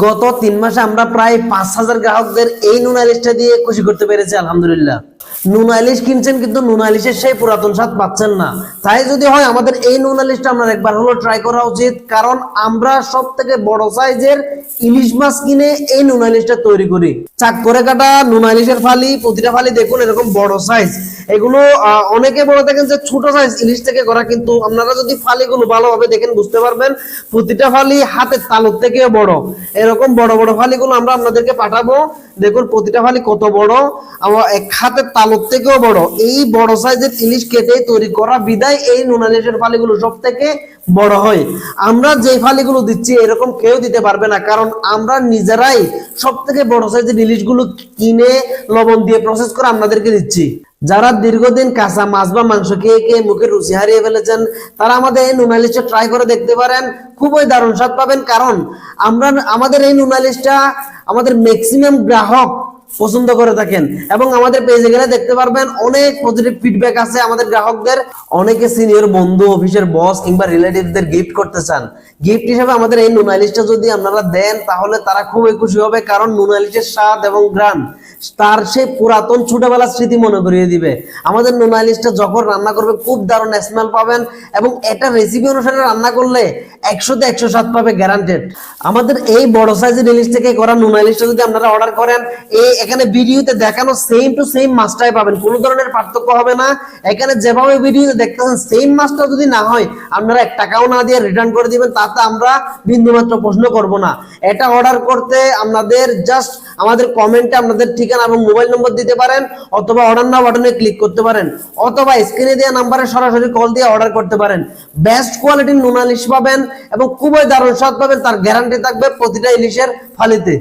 গত তিন মাসে আমরা প্রায় পাঁচ হাজার গ্রাহকদের এই নুনা লিস্টটা দিয়ে খুশি করতে পেরেছি, আলহামদুলিল্লাহ। নুন আইলিশ কিনছেন কিন্তু নুন আইলিশের সেই পুরাতন স্বাদ পাচ্ছেন না। তাই যদি হয়, আমাদের এই নুন আইলিশটা আপনার একবার হলো ট্রাই করা উচিত। কারণ আমরা সব থেকে বড় সাইজের ইলিশ মাছ কিনে এই নুন আইলিশটা তৈরি করি। চাক করে কাটা নুন আইলিশের ফালি, প্রতিটা ফালি দেখুন এরকম বড় সাইজ এগুলো অনেকে বলে থাকেন যে ছোট সাইজ ইলিশ থেকে করা, কিন্তু আপনারা যদি ফালিগুলো ভালোভাবে দেখেন, বুঝতে পারবেন প্রতিটা ফালি হাতের তালুর থেকেও বড়। এরকম বড় বড় ফালিগুলো আমরা আপনাদেরকে পাঠাবো। দেখুন প্রতিটা ফালি কত বড়। আমার এক হাতের তালুর থেকেও বড়। এই বড় সাইজের ইলিশ কেটে তৈরি করা বিদায় এই নুনালিশের ফালিগুলো সব থেকে বড় হয়। আমরা যে ফালিগুলো দিচ্ছি এরকম কেউ দিতে পারবে না, কারণ আমরা নিজেরাই সব থেকে বড় সাইজের ইলিশগুলো কিনে লবণ দিয়ে প্রসেস করে আপনাদেরকে দিচ্ছি। যারা দীর্ঘদিন কাঁচা মাছ বা মাংস খেয়ে খেয়ে মুখে রুচি হারিয়ে ফেলেছেন, তারা আমাদের এই নুনালিশটা ট্রাই করে দেখতে পারেন। খুবই দারুণ স্বাদ পাবেন, কারণ আমরা আমাদের এই নুনালিশটা আমাদের ম্যাক্সিমাম গ্রাহক পছন্দ করে থাকেন। এবং আমাদের পেজে গেলে দেখতে পারবেন অনেক পজিটিভ ফিডব্যাক আছে আমাদের গ্রাহকদের। অনেকে সিনিয়র বন্ধু অফিসের বস কিংবা রিলেটিভদের গিফট করতে চান। গিফট হিসেবে আমাদের এই নুনালিশটা যদি আপনারা দেন, তাহলে তারা খুবই খুশি হবে, কারণ নুনালিশের স্বাদ এবং গ্রাম তার সেই পুরাতন ছোটবেলার স্মৃতি মনে করিয়ে দিবে। আমাদের নুনালিশটা যখন রান্না করবে, খুব দারুণ স্মেল পাবেন এবং এটা রেসিপি অনুসারে রান্না করলে একশোতে একশো স্বাদ পাবে গ্যারান্টেড আমাদের এই বড় সাইজের ইলিশ থেকে করা নুনালিশটা যদি আপনারা অর্ডার করেন, এই এখানে ভিডিওতে দেখানো সেম টু সেম মাছটাই পাবেন, কোনো ধরনের পার্থক্য হবে না। এখানে যেভাবে ভিডিওতে দেখতেছেন সেম মাছটা যদি না হয়, আপনারা এক টাকাও না দিয়ে রিটার্ন করে দিবেন, তাতে আমরা বিন্দুমাত্র প্রশ্ন করব না। এটা অর্ডার করতে আপনাদের জাস্ট আমাদের কমেন্টে আপনাদের ঠিকানা এবং মোবাইল নম্বর দিতে পারেন, অথবা অর্ডার নাও বাটনে ক্লিক করতে পারেন, অথবা স্ক্রিনে দেওয়া নাম্বারে সরাসরি কল দিয়ে অর্ডার করতে পারেন। বেস্ট কোয়ালিটির নুন ইলিশ পাবেন এবং খুবই দারুণ স্বাদ পাবেন তার গ্যারান্টি থাকবে প্রতিটা ইলিশের ফালিতে।